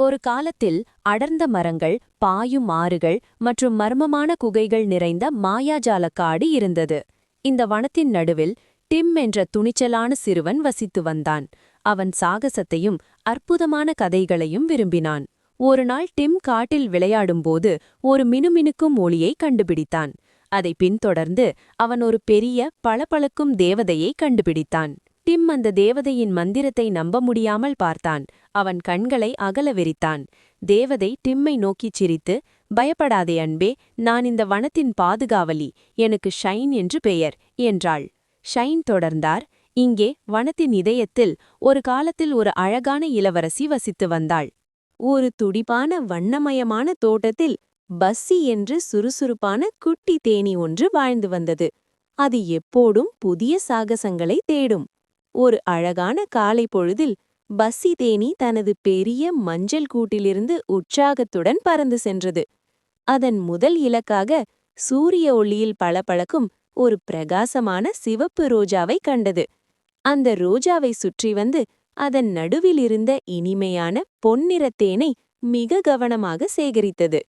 ஒரு காலத்தில் அடர்ந்த மரங்கள் பாயும் ஆறுகள் மற்றும் மர்மமான குகைகள் நிறைந்த மாயாஜால காடு இருந்தது. இந்த வனத்தின் நடுவில் டிம் என்ற துணிச்சலான சிறுவன் வசித்து வந்தான். அவன் சாகசத்தையும் அற்புதமான கதைகளையும் விரும்பினான். ஒரு நாள் டிம் காட்டில் விளையாடும்போது ஒரு மினுமினுக்கும் ஒளியை கண்டுபிடித்தான். அதை பின்தொடர்ந்து அவன் ஒரு பெரிய பளபளக்கும் தேவதையை கண்டுபிடித்தான். டிம் அந்த தேவதையின் மந்திரத்தை நம்ப முடியாமல் பார்த்தான். அவன் கண்களை அகல வெறித்தான் தேவதை டிம்மை நோக்கிச் சிரித்து பயப்படாதே அன்பே நான் இந்த வனத்தின் பாதுகாவலி எனக்கு ஷைன் என்று பெயர் என்றாள். ஷைன் தொடர்ந்தார். இங்கே வனத்தின் இதயத்தில் ஒரு காலத்தில் ஒரு அழகான இளவரசி வசித்து வந்தாள். ஒரு துடிப்பான வண்ணமயமான தோட்டத்தில் பஸ்ஸி என்று சுறுசுறுப்பான குட்டி தேனி ஒன்று வாழ்ந்து வந்தது. அது எப்போடும் புதிய சாகசங்களை தேடும். ஒரு அழகான காலை பொழுதில் பஸ்ஸி தேனி தனது பெரிய மஞ்சள் கூட்டிலிருந்து உற்சாகத்துடன் பறந்து சென்றது. அதன் முதல் இலக்காக சூரிய ஒளியில் பளபளக்கும் ஒரு பிரகாசமான சிவப்பு ரோஜாவை கண்டது. அந்த ரோஜாவை சுற்றி வந்து அதன் நடுவிலிருந்த இனிமையான பொன்னிறத் தேனை மிக கவனமாக சேகரித்தது.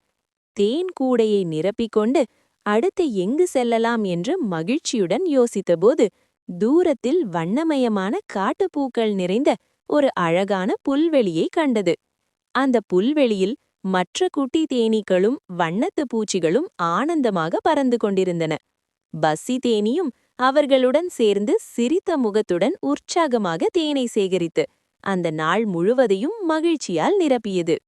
தேன் கூடையை நிரப்பிக்கொண்டு அடுத்து எங்கு செல்லலாம் என்று மகிழ்ச்சியுடன் யோசித்தபோது தூரத்தில் வண்ணமயமான காட்டுப்பூக்கள் நிறைந்த ஒரு அழகான புல்வெளியை கண்டது. அந்த புல்வெளியில் மற்ற குட்டி தேனீக்களும் வண்ணத்து பூச்சிகளும் ஆனந்தமாக பறந்து கொண்டிருந்தன. பஸ்ஸி தேனியும் அவர்களுடன் சேர்ந்து சிரித்த முகத்துடன் உற்சாகமாக தேனை சேகரித்து அந்த நாள் முழுவதையும் மகிழ்ச்சியால் நிரப்பியது.